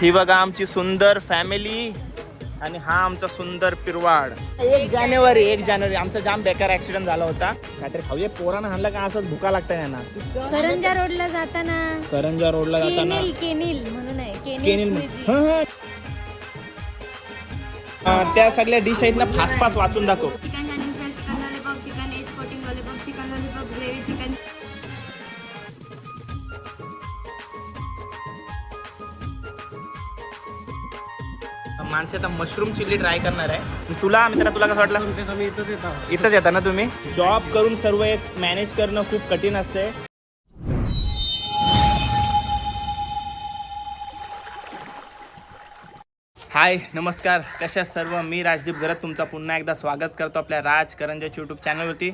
ही बघा आमची सुंदर फॅमिली आणि हा आमचा सुंदर पिरवाड. एक जानेवारी एक जानेवारी. आमचा जाम बेकार ऍक्सिडेंट झाला होता. काहीतरी खाऊया. पोरानं हाणला का? असंच भुका लागतं यांना. करंजा रोडला जाताना. करंजा रोडला जाताना. केनिल केनिल म्हणून आहे. केनिल. हं, हं. अं, त्या सगळ्या डिश आहेत ना फास फास वाचून दाखव. माणसे आता मशरूम चिल्ली ट्राय करणार आहे. तुला मित्रा तुला कसं वाटलं? इथंच येता. ना तुम्ही? जॉब करून सर्व एक मॅनेज करणं खूप कठीण असते हाय नमस्कार. कशा सर्व? मी राजदीप गरत तुमचा पुन्हा एकदा स्वागत करतो आपल्या राज करंजाच्या यूट्यूब चॅनलवरती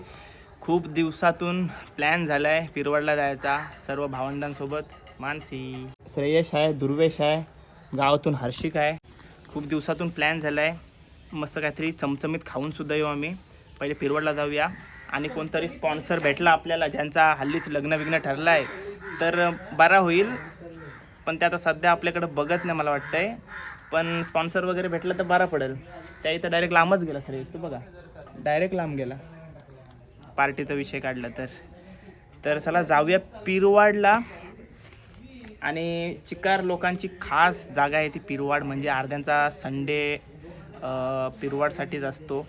खूप दिवसातून प्लॅन झाला आहे पिरवडला जायचा सर्व भावंडांसोबत. मानसी. श्रेयश आहे दुर्वेश आहे गावातून हर्षिक आहे. खूप दिवसातून प्लॅन झाला आहे मस्त काहीतरी चमचमीत खाऊन सुद्धा येऊ आम्ही. पहिले पिरवडला जाऊया. आणि कोणतरी स्पॉन्सर भेटला आपल्याला ज्यांचा हल्लीच लग्न विग्न ठरलं आहे तर बरा होईल. पण ते आता सध्या आपल्याकडे बघत नाही मला वाटतंय. पण स्पॉन्सर वगैरे भेटलं तर बरा पडेल. त्या इथं डायरेक्ट लांबच गेला सर तू बघा. डायरेक्ट लांब गेला. पार्टीचा विषय काढला तर. तर चला जाऊया पिरवाडला. आणि चिकार लोकांची खास जागा आहे ती पिरवाड म्हणजे अर्ध्यांचा संडे पिरवाडसाठीच असतो.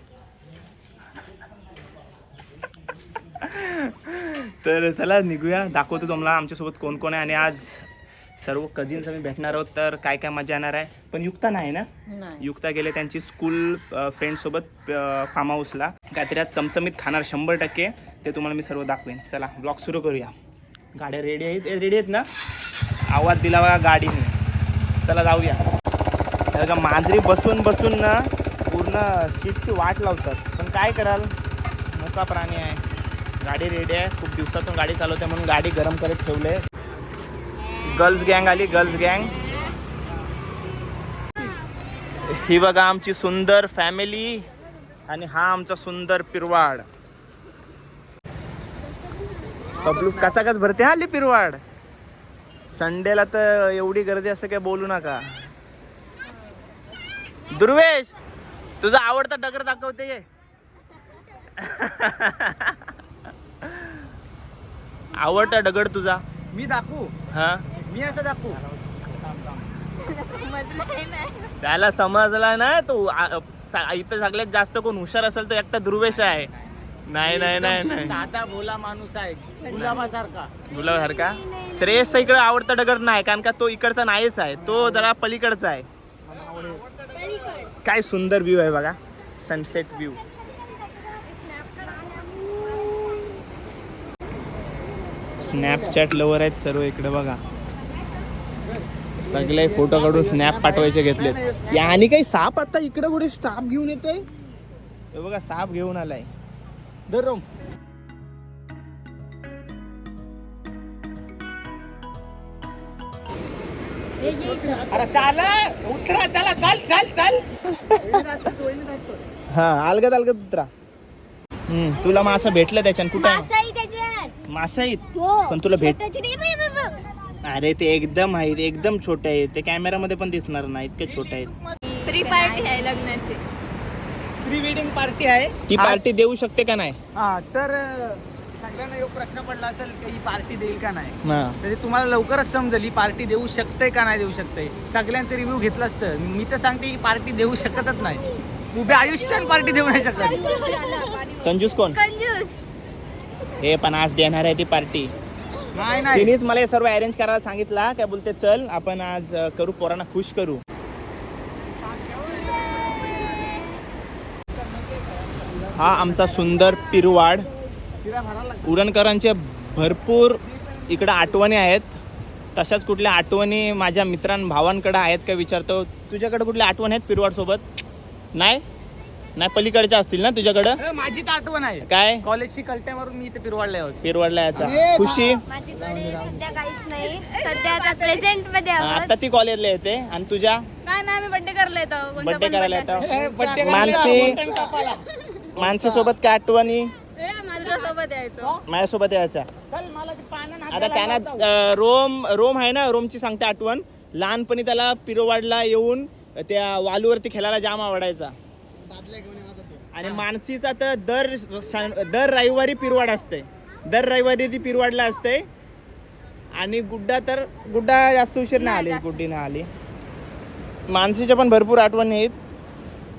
तर चला निघूया दाखवतो तुम्हाला आमच्यासोबत कोण कोण आहे आणि आज सर्व कझिन्स आम्ही भेटणार आहोत तर काय काय मजा येणार आहे. पण युक्ता नाही ना? युक्ता गेले त्यांची स्कूल फ्रेंडसोबत फार्म हाऊसला काहीतरी आज चमचमीत खाणार शंभर टक्के. ते तुम्हाला मी सर्व दाखवेन. चला ब्लॉग सुरू करूया. गाड्या रेडी आहेत? रेडी आहेत ना? आवाज दिला बघा गाडीने. चला जाऊया. का मांजरी बसून बसून ना पूर्ण सीटची वाट लावतात. पण काय कराल? मोका प्राणी आहे. गाडी रेडी आहे. खूप दिवसातून गाडी चालवते म्हणून गाडी गरम करत ठेवले. गर्ल्स गँग आली गर्ल्स गँग ही बघा आमची सुंदर फॅमिली आणि हा आमचा सुंदर पिरवाड. पब्लिक कचाकच भरते हा आली पिरवाड? संडेला तर एवढी गर्दी असते काय बोलू नका. दुर्वेश तुझा आवडता डगर दाखवते आवडता दगड तुझा. मी दाखवू? हा? मी असं दाखवू? त्याला समजला ना तो. इथं सगळ्यात जास्त कोण हुशार असेल तो एकटा दुर्वेश आहे. नाही नाही नाही नाही. साधा भोला माणूस आहे. गुलाबासारखा. गुलाबासारखा? श्रेयस इकडे आवडता डगर नाही कारण का तो इकडचा नाहीच आहे. तो जरा पलीकडचा आहे. काय सुंदर व्ह्यू आहे बघा. सनसेट व्ह्यू स्नॅपचॅट लवर आहेत सर्व इकडे बघा. सगळे फोटो काढून स्नॅप पाठवायचे घेतले या आणि काही साप आता इकडे कुठे स्टाफ घेऊन येतोय? बघा साप घेऊन आलाय. दर अरे चाल उतरा चला चाल चाल चाल. हा अलगद अलगद उतरा. हम्म, तुला मासा भेटलं त्याच्यान कुठं? आहे? मासाई त्याच्यात. मासा आहेत हो पण तुला भेट छोटा छोटी-. अरे ते एकदम आहेत एकदम छोटे आहेत ते कॅमेरामध्ये पण दिसणार नाही इतके छोटे आहेत. प्री पार्टी आहे लग्नाची. प्री वेडिंग पार्टी आहे. ती पार्टी देऊ शकते का नाही? हा तर अं, प्रश्न पडला असेल की ही पार्टी देईल का नाही हा तर ते तुम्हाला लवकरच समजेल ही पार्टी देऊ शकते का नाही देऊ शकते सगळ्यांचं रिव्ह्यू घेतलं असतं. मी तर सांगते ही पार्टी देऊ शकतच नाही. उभ्या आयुष्यात पार्टी देऊ नाही शकत. कंजूस कोण? कंजूस. हे पण आज देणार आहे ती पार्टी. नाही नाही. तिनेच मला हे सर्व अरेंज करायला सांगितला. काय बोलते चल आपण आज करू पोरांना खुश करू. हा आमचा सुंदर पिरवाड. उरणकरांचे भरपूर इकडं आठवणी आहेत. तशाच कुठल्या आठवणी माझ्या मित्रां भावांकडे आहेत का विचारतो. तुझ्याकडे कुठल्या आठवण आहेत पिरवाड सोबत नाही? नाही पलीकडच्या असतील ना तुझ्याकडं? माझी तर आठवण आहे. काय? कॉलेजची कल्ट्यावरून मी इथे पिरवाडले होते. पिरवाडला याचा खुशी? माझ्याकडे सध्या काहीच नाही. सध्या आता प्रेझेंटमध्ये आहोत. आता ती कॉलेजला येते. आणि तुझ्या? काय नाही आम्ही बड्डे करायला येतो. बड्डे करायला येतो. मानसी? मानसी सोबत काय आठवणी? असो. ए, माझ्या सोबत यायचो माझ्यासोबत यायचा. चल मला ते पानं आता त्यांना अं, रोम रोम आहे ना रोमची सांगते आठवण. लहानपणी त्याला पिरोवाडला येऊन त्या वालूवरती खेळायला जाम आवडायचा. आणि मानसीचा तर दर शन- दर रविवारी पिरवाड असते. दर रविवारी ती पिरवाडला असते. आणि गुड्डा तर गुड्डा जास्त उशीर नाही आली गुड्डी नाही आली. मानसीच्या पण भरपूर आठवणी आहेत.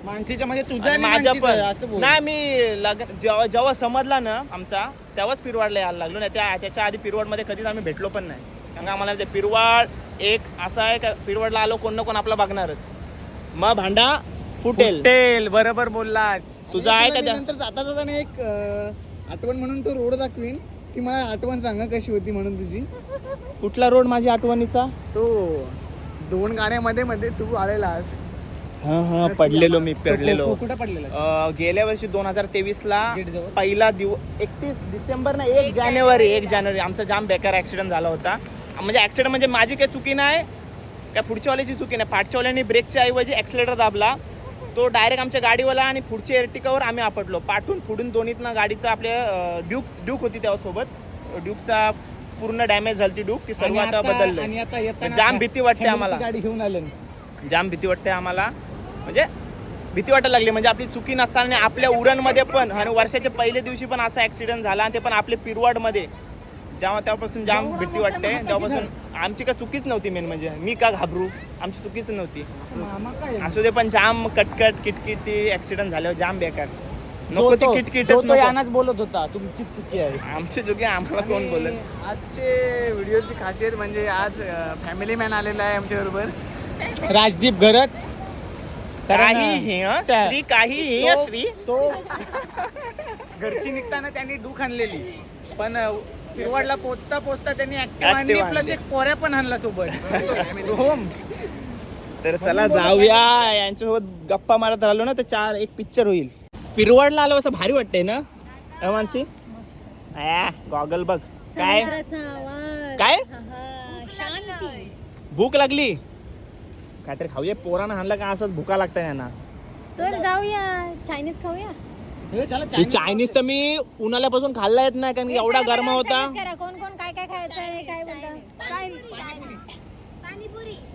मानसीच्या म्हणजे आणि आणि माझ्या पण. नाही मी लग्न जेव्हा जेव्हा समजला ना आमचा तेव्हाच पिरवाडला यायला लागलो. नाही त्या त्याच्या आधी पिरवाडमध्ये कधीच आम्ही भेटलो पण नाही. कारण का आम्हाला ते पिरवाड एक असा आहे का पिरवाडला आलो कोण ना कोण आपला बघणारच. मग भांडा फुटेल. हॉटेल बरोबर बोलला तुझा आहे का त्या नंतर जाता जाताना एक अं, आठवण म्हणून तो रोड दाखवीन. ती मला आठवण सांगा कशी होती म्हणून तुझी. कुठला रोड माझ्या आठवणीचा? तो दोन गाण्यामध्ये मध्ये तू आलेलास हा हा पडलेलो मी पडलेलो कुठं पडलेला अं, गेल्या वर्षी दोन हजार तेवीस ला गेटजवळ? पहिला दिवस एकतीस डिसेंबर ना एक जानेवारी एक जानेवारी. आमचा जाम बेकार ऍक्सिडेंट झाला होता. म्हणजे ऍक्सिडेंट म्हणजे माझी काही चुकी नाही काय पुढच्यावाल्याची चुकी नाही. पाठच्यावाल्याने ब्रेकच्या ऐवजी ऍक्सिलेटर दाबला. तो डायरेक्ट आमच्या गाडीवाला आणि पुढच्या एर्टिकावर आम्ही आपटलो. पाठून पुढून दोन्हीतनं गाडीचा आपल्या ड्यूक ड्यूक होती त्यासोबत. ड्यूकचा पूर्ण डॅमेज झाली ती ड्यूक ती सर्व आता आणि बदललं आता येताना जाम भीती वाटते आम्हाला. गाडी घेऊन आले जाम भीती वाटते आम्हाला. म्हणजे भीती वाटायला लागली. म्हणजे आपली चुकी नसताना आपल्या उरणमध्ये पण आणि वर्षाच्या पहिल्या दिवशी पण असा ऍक्सिडेंट झाला आणि ते पण आपल्या पिरवाडमध्ये. जेव्हा तेव्हापासून जाम भीती वाटते. तेव्हापासून आमची का चुकीच नव्हती मेन म्हणजे. मी का घाबरू? आमची चुकीच नव्हती. मामा काय असू दे पण जाम कटकट किटकिट ती ऍक्सिडेंट झाल्यावर जाम बेकार. नको ती. यानाच बोलत होता तुमची चुकी आहे. आमची चुकी आम्हाला कोण बोलत? आजचे व्हिडिओची खासियत म्हणजे आज फॅमिली मॅन आलेला आहे आमच्या बरोबर राजदीप घरत कारण, काही हे हं? श्री काही हे हं, तो- श्री. तो घरची निघताना त्यांनी डूक आणलेली. पण पिरवाडला पोचता पोचता त्यांनी ऍक्टिव्ह आणली Activa प्लस आणली. एक पोऱ्या पण आणला सोबत. होम तर चला जाऊया यांच्यासोबत गप्पा मारत राहिलो ना तर चार एक पिक्चर होईल. पिरवाडला आलो असं भारी वाटतंय ना? अ, मानसी गॉगल बघ. काय? काय? शांती. भूक लागली. काहीतरी खाऊया. पोरानं आणलं का असंच भुका लागतं यांना? चल जाऊया. चायनीज खाऊया. ही चायनीज तर मी उन्हाळ्यापासून खाल्ला येत नाही कारण की एवढा गरमा होता. करा. कोण कोण काय काय खायचं काय बोलता?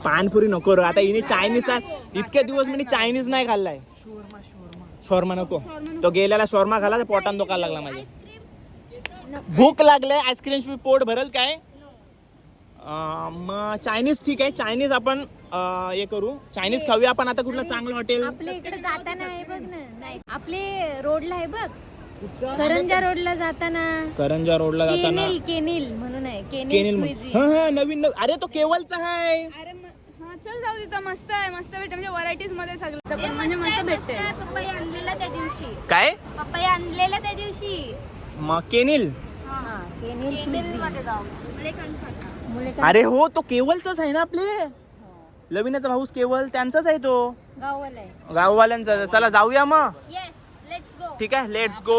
पानपुरी नको रे. आता हिने चायनीज इतके दिवस मी चायनीज नाही खाल्लाय. शॉर्मा नको. तो गेलेला शॉर्मा खाला तर पोटान दुखायला लागला माझ्या. भूक लागले आईस्क्रीम पोट भरल काय? मग चायनीज ठीक आहे. चायनीज आपण अं, हे करू. चायनीज खाऊया आपण आता कुठलं चांगलं हॉटेल आपल्या इकडे जाताना आहे बघ ना. नाही आपले रोडला आहे बघ. करंजा रोडला जाताना. करंजा रोडला जाताना. केनिल केनिल म्हणून आहे. केनिल केनिल cuisine. हा हा नवीन नवीन अरे तो केवलचा आहे अरे म- हा चल जाऊ तिथं. मस्त आहे मस्त भेटते. म्हणजे व्हरायटीजमध्ये सगळं. पण म्हणजे मस्त भेटते पपई आणलेला त्या दिवशी. काय? पपई आणलेला त्या दिवशी. मग केनिल? हा, केनिल cuisine. काय? अरे हो तो केवलचाच आहे ना आपले? लविनाचा भाऊस केवल त्यांचाच आहे तो? गावाला आहे. गाववाल्यांचा. चला जाऊया मग. येस लेट्स गो ठीक आहे लेट्स गो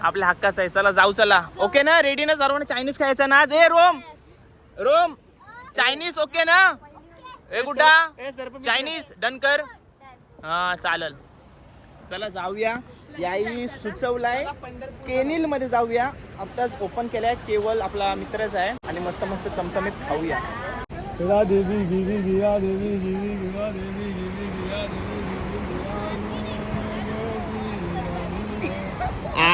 आपल्या हक्काच आहे. चला जाऊ चला. ओके ना? रेडी ना? सर्वांना चायनीज खायचं ना? आज ए रोम रोम. चायनीज ओके ना? ए गुड्डा चायनीज डन कर. हा चालेल. चला जाऊया. याही सुचवलाय. केनिलमध्ये जाऊया. आत्ताच ओपन केलाय. केवळ आपला मित्रच आहे. आणि मस्त मस्त चमचमीत खाऊया. आ,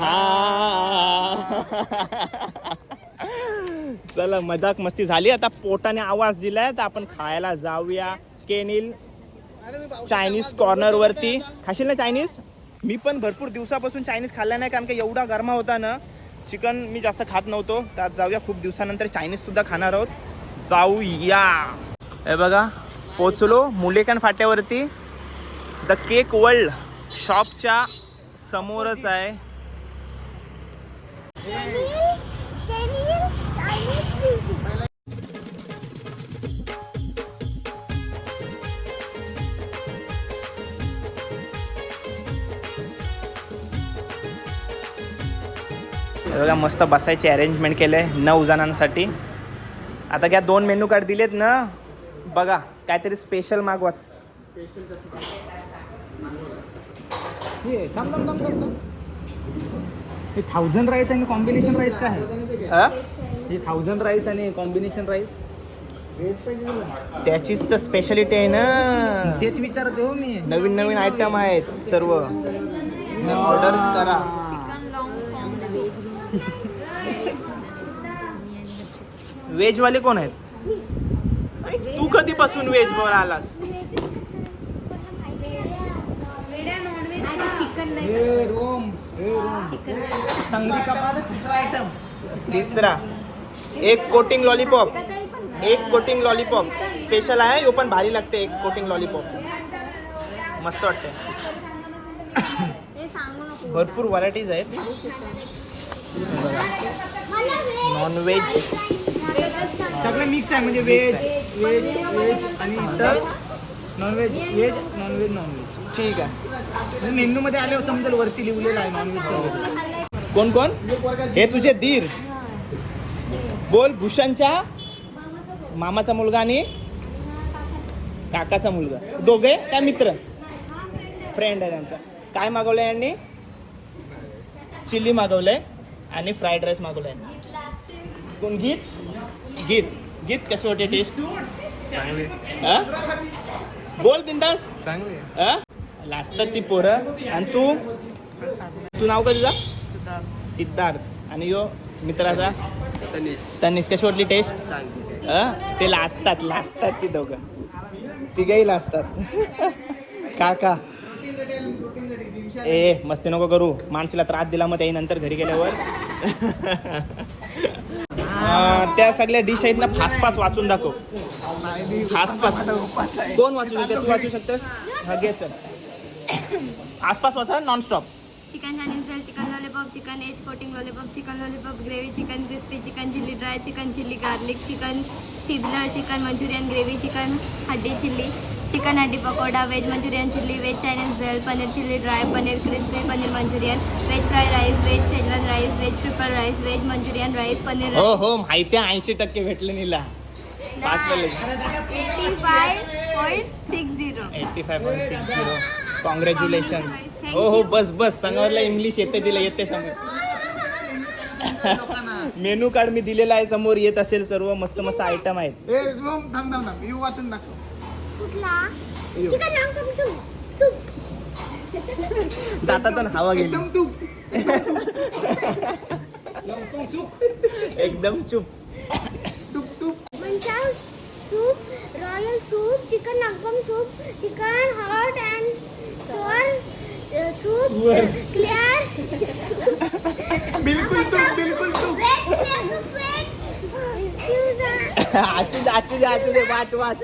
आ. चला मजाक मस्ती झाली. आता पोटाने आवाज दिलाय. तर आपण खायला जाऊया. केनिल. चायनीज कॉर्नर वरती. खाशील ना चायनीज मी पण भरपूर दिवसापासून चायनीज खाल्ला नाही कारण की एवढा गरमा होता ना चिकन मी जास्त खात नव्हतो. त्यात जाऊया खूप दिवसानंतर चायनीज सुद्धा खाणार आहोत. जाऊया. हे बघा पोचलो मुलेकन फाट्यावरती. द केक वर्ल्ड शॉपच्या समोरच आहे. बघा मस्त बसायची अरेंजमेंट केलंय नऊ जणांसाठी. आता क्या दोन मेनू कार्ड दिलेत ना बघा काहीतरी स्पेशल मागवा. हे हे थाउजंड राईस आणि कॉम्बिनेशन राईस काय? आहे हा? थाउजंड राईस आणि कॉम्बिनेशन राईस त्याचीच तर स्पेशालिटी आहे ना. तेच विचारत हो मी. नवीन नवीन आयटम आहेत सर्व. ऑर्डर करा. व्हेज वाले कोण आहेत? तू कधीपासून व्हेज वर आलास? तिसरा. तिसरा एक कोटिंग लॉलीपॉप. एक कोटिंग लॉलीपॉप. स्पेशल आहे यो पण भारी लागते एक कोटिंग लॉलीपॉप. मस्त वाटते भरपूर व्हरायटीज आहेत. नॉन व्हेज सगळं मिक्स आहे म्हणजे व्हेज व्हेज व्हेज आणि इतर. नॉनव्हेज व्हेज नॉनव्हेज नॉनव्हेज ठीक आहे. मेन्यू मध्ये आल्यावर समजेल वरती लिहिलेलं आहे नॉनव्हेज कोण कोण? हे तुझे धीर बोल भूषणच्या? मामाचा मुलगा आणि? काकाचा मुलगा. दोघे? काय मित्र? फ्रेंड आहे त्यांचा. काय मागवलंय यांनी? चिल्ली मागवलंय. आणि फ्राईड राईस मागवलाय. कोण गीत? गीत. गीत कसं वाटते टेस्ट हा? बोल बिंदास. चांगले हा? लाजतात ती पोरं. आणि तू? तू नाव काय तुझा? सिद्धार्थ. आणि यो मित्राचा? तनिष. कशी वाटली टेस्ट ते लाजतात लाजतात ती दोघं. तिघही लाजतात. काका. ए मस्ती नको करू. माणसाला त्रास दिला मग त्याही नंतर घरी गेल्यावर. त्या सगळ्या डिश आहेत ना फास्ट फास्ट वाचून दाखव. फास्ट फास्ट कोण वाचू शकते तू वाचू शकतेस? हा घे चल. आसपास वाचा non stop chicken Chinese chicken lollipop chicken age coating lollipop chicken lollipop gravy chicken crispy chicken chilli dry chicken chilli garlic chicken sizzler chicken Manchurian gravy chicken हड्डी चिल्ली चिकन हड्डी pakoda veg Manchurian chilli veg Chinese bhel paneer chilli dry paneer crispy paneer Manchurian veg fry rice veg Schezwan rice veg triple rice veg Manchurian rice paneer हो हो माहिती ऐंशी टक्के भेटले नीला. Eighty five point six zero. Congratulation हो हो बस बस. सांगायला English येते दिलं येते समोर. मेनू कार्ड मी दिलेला आहे समोर येत असेल सर्व. मस्त मस्त आयटम आहेत. ए रोम थांब थांब थांब. यू वाचून दाखव. दातातून हवा गेली. एकदम चुप. Soup, royal soup, chicken naggam soup, chicken hot and sour uh, soup, clear. बिलकुल तू बिलकुल तू Veg, veg, veg. Excuse us. आजू दे आजू दे आजू दे वाच वाच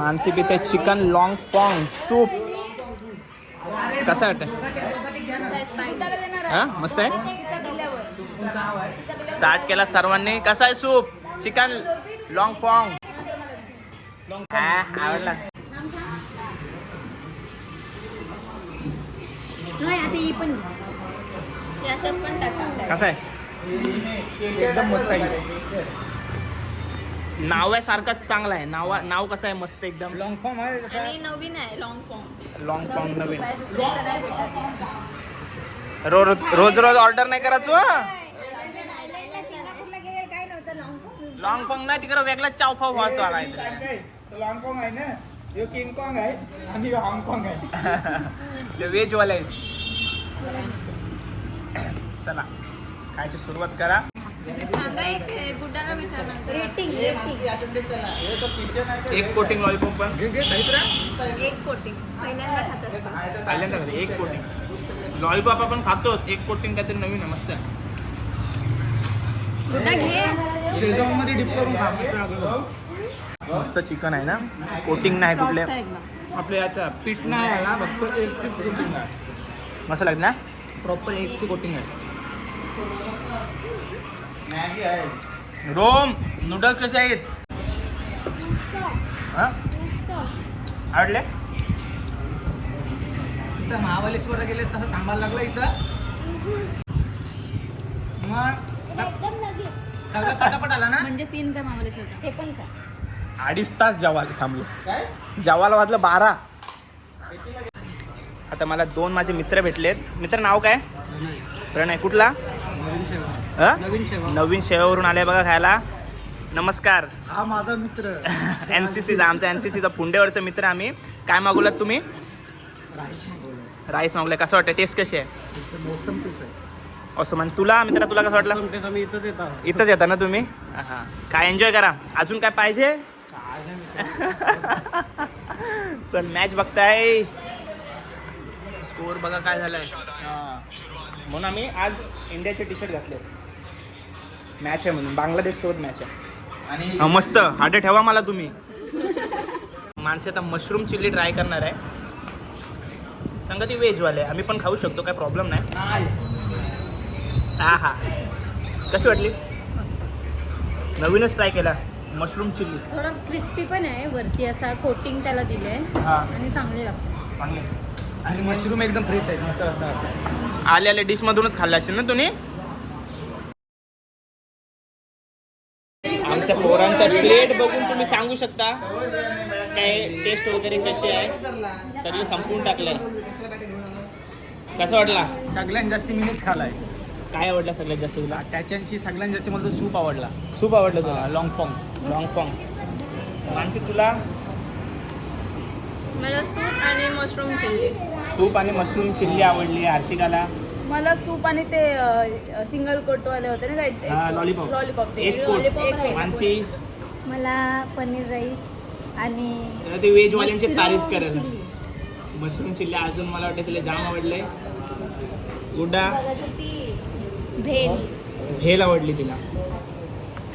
मानसी पिते चिकन लॉंग फॉंग सूप. कसं वाटतं हा? मस्त आहे? स्टार्ट केला सर्वांनी. कसा आहे सूप? Chicken long फॉंग. हा आवडला. नाही आता ही पण याच्यात पण टाका कसा आहे? एकदम मस्त आहे. नाव आहे सारखंच चांगला आहे. नाव नाव कसं आहे मस्त एकदम. लॉंग फॉर्म आहे नवीन आहे लॉंग फॉर्म लॉंग फॉंग नवीन. दुसऱ्याचं नाही भेटत. रोज रोज रोज ऑर्डर नाही करायचो लॉंग फॉंग नाही तिकडे वेगळाच चावफाव वाहतो आला इथे. लॉंगकॉंग आहे. ना? यो किंगकॉंग आहे आणि यो हाँगकॉंग आहे. ते व्हेज वाले आहेत. चला खायची सुरुवात करा. एक कोटिंग लॉलीपॉप पण. एक कोटिंग पहिल्यांदा खात असतो पहिल्यांदा खाते, एक कोटिंग लॉलीपॉप आपण खातोच. एक कोटिंग काहीतरी नवीन आहे मस्त आहे. शेजवानमध्ये डिप करून खा मस्त चिकन आहे ना? कोटिंग नाही कुठले. आपल्या याचा पीठ नाही आला फक्त एक कोटिंग आहे. मस्त लागत ना? प्रॉपर एक कोटिंग आहे. रोम नूडल्स कसे आहेत? हा? आवडले? इथं महाबलेश्वरला गेलेस तसं थांबायला लागलं इथं. मग? एकदम लगेच. सगळं पटापट आला ना? म्हणजे सीन काय ते पण अडीच तास जेवायला थांबलो. जेवायला वाजलं बारा. आता मला दोन माझे मित्र भेटलेत. मित्र नाव काय? प्रणय कुठला? अ? नवीन शेवा. नवीन शेवावरून आले बघा खायला. नमस्कार. हा माझा मित्र. एन सी सीचा आमचा एन सी सीचा पुंडेवरचा मित्र आम्ही. काय मागवलात तुम्ही? राईस मागवलाय. कसं वाटतं टेस्ट कशी आहे? असं म्हण तुला मित्रा तुला कसं वाटलं? आम्ही इथंच येतात इथंच येता ना तुम्ही? हा. काय एन्जॉय करा. अजून काय पाहिजे? चल मॅच बघताय. स्कोर बघा काय झालाय. हा. म्हणून आम्ही आज इंडियाचे टी शर्ट घातले. मॅच आहे म्हणून. बांगलादेश सोबत मॅच आहे. आणि हा, मस्त. हाडे ठेवा मला तुम्ही. माणसे आता मशरूम चिल्ली ट्राय करणार आहे. सांगा ती व्हेजवाले आम्ही पण खाऊ शकतो काय प्रॉब्लेम नाही. हा हा. कशी वाटली? नवीनच ट्राय केला मशरूम चिल्ली थोडं क्रिस्पी पण आहे. वरती असा कोटिंग त्याला दिलंय. हा. आणि चांगले लागते. चांगले. आणि मशरूम एकदम फ्रेश आहे मस्त असं आले आले डिश मधूनच खाल्ला असेल ना तुम्ही? आमच्या पोरांचा प्लेट बघून तुम्ही सांगू शकता. काय टेस्ट वगैरे कशी आहे? सगळं संपवून टाकलंय. कसं वाटला? सगळ्यात जास्ती मीच खालाय. काय आवडलं सगळ्यात जास्त तुला? त्याच्याशी सगळ्यात जास्त मला तो सूप आवडला. सूप आवडलं तुला? लॉंग पॉंग लॉंग फॉंग मानसी तुला मला सूप आणि मशरूम चिल्ली. सूप आणि मशरूम चिल्ली आवडली हर्षिकाला. मला सूप आणि ते सिंगल कोटवाले होते ना हा, lollipop. लॉलीपॉप ते एक कोट. लॉलीपॉप मानसी? मला पनीर राईस आणि ते व्हेजवाल्यांची तारीफ मशरूम करेल. चिल्ली. मशरूम चिल्ली अजून मला वाटतं तिला जाम आवडलंय गुड्डा भेल. भेल आवडली तिला.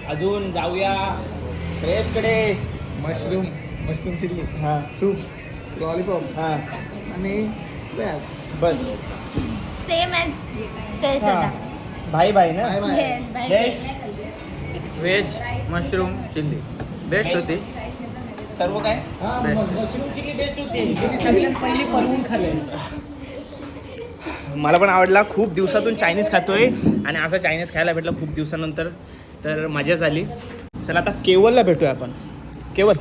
अजून जाऊया. श्रेयसकडे. मशरूम. Mushroom chilli. हा. सूप लॉलीपॉप हा. आणि व्याज. बस. सेम ॲज स्ट्रेस हा. होता भाई भाई ना? Yes, bye. Yash veg mushroom chilli best होती. सर्व काय? मशरूम चिल्ली बेस्ट होती. सगळ्यात पहिली पळवून खाल्ले. मला पण आवडला. खूप दिवसातून चायनीज खातोय. आणि असं चायनीज खायला भेटलं खूप दिवसानंतर. तर मजा झाली चला आता केवलला भेटूया आपण. केवल.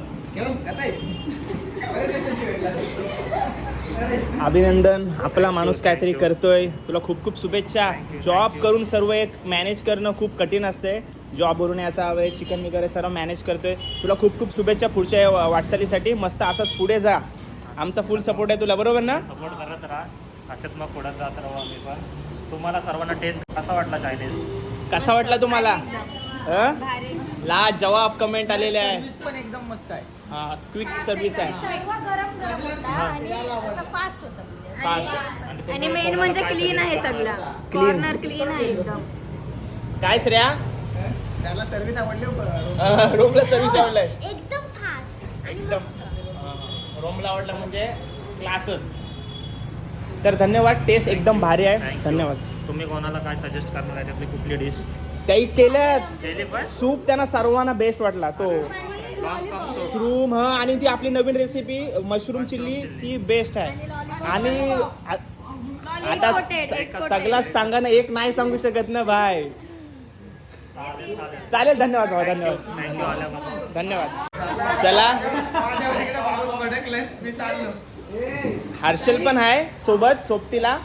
अभिनंदन आपला माणूस काहीतरी करतोय. तुला खूप खूप शुभेच्छा. जॉब करून सर्व एक मॅनेज करणं खूप कठीण असते. जॉबवरून याचा हवं चिकन वगैरे सर्व मॅनेज करतोय. तुला खूप खूप शुभेच्छा पुढच्या वाटचालीसाठी. मस्त असंच पुढे जा. आमचा फुल सपोर्ट आहे तुला बरोबर ना? सपोर्ट करत राहा. अशात मग पुढे जात राहू आम्ही पण. तुम्हाला सर्वांना टेस्ट कसा वाटला चायनीज कसा वाटला तुम्हाला? ला जवाब कमेंट आलेले आहे. पण एकदम मस्त आहे. हा क्विक सर्व्हिस आहे. सर्व गरम गरम होता आणि असं फास्ट होतं म्हणजे. फास्ट आणि मेन म्हणजे क्लीन आहे सगळा. Clean. कॉर्नर क्लीन आहे एकदम. काय श्रेया? त्याला सर्व्हिस आवडली हो. रोमला सर्व्हिस आवडलाय. एकदम फास्ट आणि मस्त. रोमला आवडला म्हणजे क्लासच तर धन्यवाद टेस्ट एकदम भारी आहे. Thank you. धन्यवाद. तुम्ही कोणाला काय सजेस्ट करणार आहे? आपली कुठली डिश त्याही केल्यात केली पण. सूप त्यांना सर्वांना बेस्ट वाटला तो. मशरूम हा आणि ती आपली नवीन रेसिपी मशरूम चिल्ली ती बेस्ट आहे. आणि आता सगळा सांगा ना एक नाही सांगू शकत ना भाई. चालेल धन्यवाद भाऊ धन्यवाद. धन्यवाद. चला. हर्षल पण आहे सोबत सोबतीला.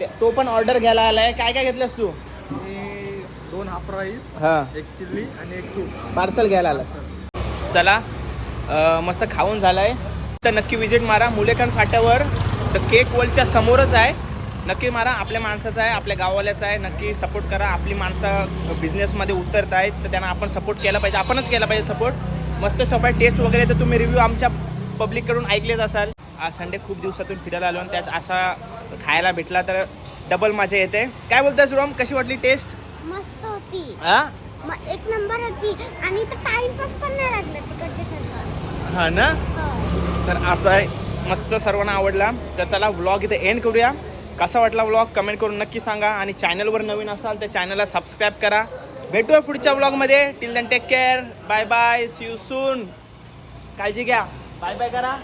ते- पण ऑर्डर घ्यायला आलाय. काय काय घेतलंस तू? दोन हाफ राईस हा. एक चिल्ली आणि एक सूप. पार्सल घ्यायला आलास. चला. मस्त खाऊन झालाय. तर नक्की विजिट मारा. मुलेखंड फाट्यावर तर केक वर्ल्डच्या समोरच आहे. नक्की मारा. आपल्या माणसाचा आहे आपल्या गाववाल्याचा आहे. नक्की सपोर्ट करा. आपली माणसं बिझनेसमध्ये उतरत आहेत. तर त्यांना आपण सपोर्ट केला पाहिजे. आपणच केला पाहिजे सपोर्ट मस्त शॉप आहे. टेस्ट वगैरे तर तुम्ही रिव्ह्यू आमच्या पब्लिककडून ऐकलेच असाल. आज संडे खूप दिवसातून फिरायला आलो आणि त्यात असा खायला भेटला तर डबल मजा येते. काय बोलतोय सुरम कशी वाटली टेस्ट मस्त होती. हा? मग एक नंबर होती. आणि तो टाइमपास पण नाही लागला तिकडच्या सारखं हा ना? हो. तर असं आहे. मस्त सर्वांना आवडला. तर चला व्लॉग इथे एंड करूया. कसा वाटला व्लॉग कमेंट करून नक्की सांगा. आणि चॅनलवर नवीन असाल तर चॅनलला सबस्क्राईब करा. भेटूया पुढच्या व्लॉगमध्ये till then take care bye bye see you soon काळजी घ्या. बाय बाय करा